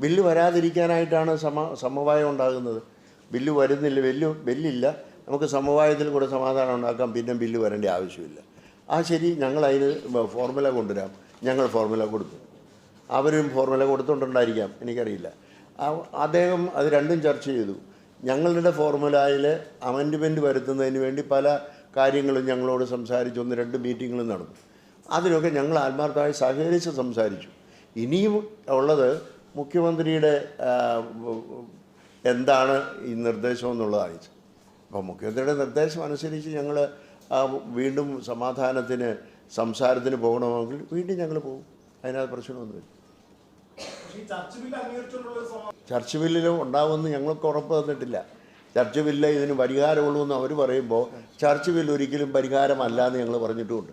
Bill വരാതിരിക്കാനായിട്ടാണ് സമ സമവായം ഉണ്ടാകുന്നത്. Bill വരുന്നില്ല ബില്ല് ബില്ലില്ല നമുക്ക് സമവായത്തിൽ കൂടെ സമാധാനം ഉണ്ടാക്കാം പിന്നെ ബില്ല് വരേണ്ട ആവശ്യമില്ല. ആ ശരി ഞങ്ങൾ അതിന് ഫോർമുല കൊണ്ടുവരാം. ഞങ്ങൾ ഫോർമുല കൊടുത്തു. അവരും ഫോർമുല കൊടുത്തുകൊണ്ടുണ്ടായിരിക്കാം എനിക്കറിയില്ല. അദ്ദേഹം അത് രണ്ടും ചർച്ച ചെയ്തു. ഞങ്ങളുടെ ഫോർമുലയിൽ അമെൻഡ്മെന്റ് വരുത്തുന്നതിന് വേണ്ടി പല കാര്യങ്ങളും ഞങ്ങളോട് സംസാരിച്ചു. ഒന്ന് രണ്ട് മീറ്റിങ്ങുകളും നടന്നു. അതിനൊക്കെ ഞങ്ങൾ ആത്മാർത്ഥമായി സഹകരിച്ച് സംസാരിച്ചു. ഇനിയും ഉള്ളത് മുഖ്യമന്ത്രിയുടെ എന്താണ് ഈ നിർദ്ദേശം എന്നുള്ളതാണ്. അപ്പോൾ മുഖ്യമന്ത്രിയുടെ നിർദ്ദേശം അനുസരിച്ച് ഞങ്ങൾ വീണ്ടും സമാധാനത്തിന് സംസാരത്തിന് പോകണമെങ്കിൽ വീണ്ടും ഞങ്ങൾ പോകും. അതിനകത്ത് പ്രശ്നമൊന്നുമില്ല. ചർച്ച് ബില്ലിലും ഉണ്ടാവുമെന്ന് ഞങ്ങൾക്ക് ഉറപ്പ് തന്നിട്ടില്ല. ചർച്ച് ബില്ല് ഇതിന് പരിഹാരമുള്ളൂ എന്ന് അവർ പറയുമ്പോൾ ചർച്ച് ബില്ല് ഒരിക്കലും പരിഹാരമല്ല എന്ന് ഞങ്ങൾ പറഞ്ഞിട്ടുമുണ്ട്.